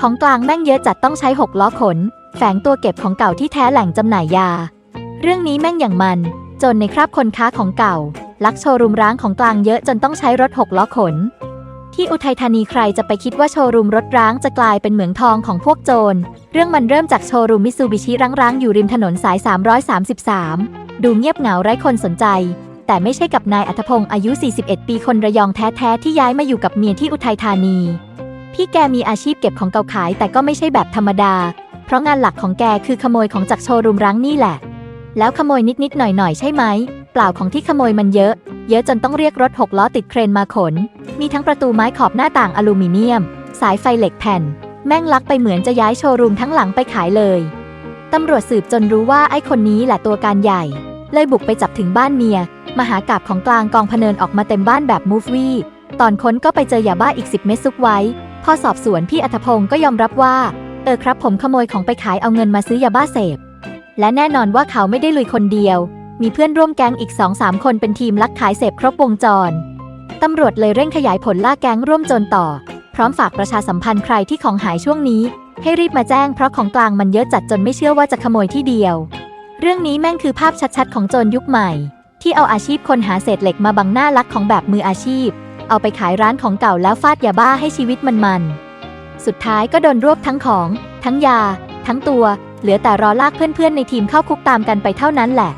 ของกลางแม่งเยอะจัดต้องใช้หกล้อขน แฝงตัวเก็บของเก่าที่แท้แหล่งจำหน่ายยา เรื่องนี้แม่งอย่างมัน จนในคราบคนค้าของเก่า ลักโชว์รูมร้างของกลางเยอะจนต้องใช้รถหกล้อขน ที่อุทัยธานีใครจะไปคิดว่าโชว์รูมรถร้างจะกลายเป็นเหมืองทองของพวกโจร เรื่องมันเริ่มจากโชว์รูมมิซูบิชิร้างๆอยู่ริมถนนสาย 333 ดูเงียบเหงาไร้คนสนใจแต่ไม่ใช่กับนายอัธพงศ์อายุ 41 ปีคนระยองแท้ ๆ ที่ย้ายมาอยู่กับเมียที่อุทัยธานี พี่แกมีอาชีพเก็บของเก่าขายแต่ก็ไม่ใช่แบบธรรมดา เพราะงานหลักของแกคือขโมยของจากโชว์รูมร้างนี่แหละ แล้วขโมยนิดๆหน่อยๆใช่ไหม เปล่าของที่ขโมยมันเยอะ เยอะจนต้องเรียกรถหกล้อติดเครนมาขน มีทั้งประตูไม้ขอบหน้าต่างอลูมิเนียม สายไฟเหล็กแผ่น แม่งลักไปเหมือนจะย้ายโชว์รูมทั้งหลังไปขายเลย ตำรวจสืบจนรู้ว่าไอ้คนนี้แหละตัวการใหญ่ เลยบุกไปจับถึงบ้านเมีย มหากาบของกลางกองพเนินออกมาเต็มบ้านแบบมูฟวี่ ตอนค้นก็ไปเจอยาบ้าอีก 10 เม็ดซุกไว้ พอสอบสวนพี่อัธพงศ์ก็ยอมรับว่า เออครับผมขโมยของไปขายเอาเงินมาซื้อยาบ้าเสพ และแน่นอนว่าเขาไม่ได้ลุยคนเดียว มีเพื่อนร่วมแก๊งอีก2-3คนเป็นทีมลักขายเสพครบวงจร ตำรวจเลยเร่งขยายผลล่าแก๊งร่วมโจรต่อ พร้อมฝากประชาสัมพันธ์ใครที่ของหายช่วงนี้ ให้รีบมาแจ้งเพราะของกลางมันเยอะจัดจนไม่เชื่อว่าจะขโมยที่เดียว เรื่องนี้แม่งคือภาพชัดๆ ของโจรยุคใหม่ ที่เอาอาชีพคนหาเศษเหล็กมาบังหน้าลักของแบบมืออาชีพ เอาไปขายร้านของเก่าแล้วฟาดยาบ้าให้ชีวิตมันๆ สุดท้ายก็โดนรวบทั้งของ ทั้งยา ทั้งตัว เหลือแต่รอลากเพื่อนๆในทีมเข้าคุกตามกันไปเท่านั้นแหละ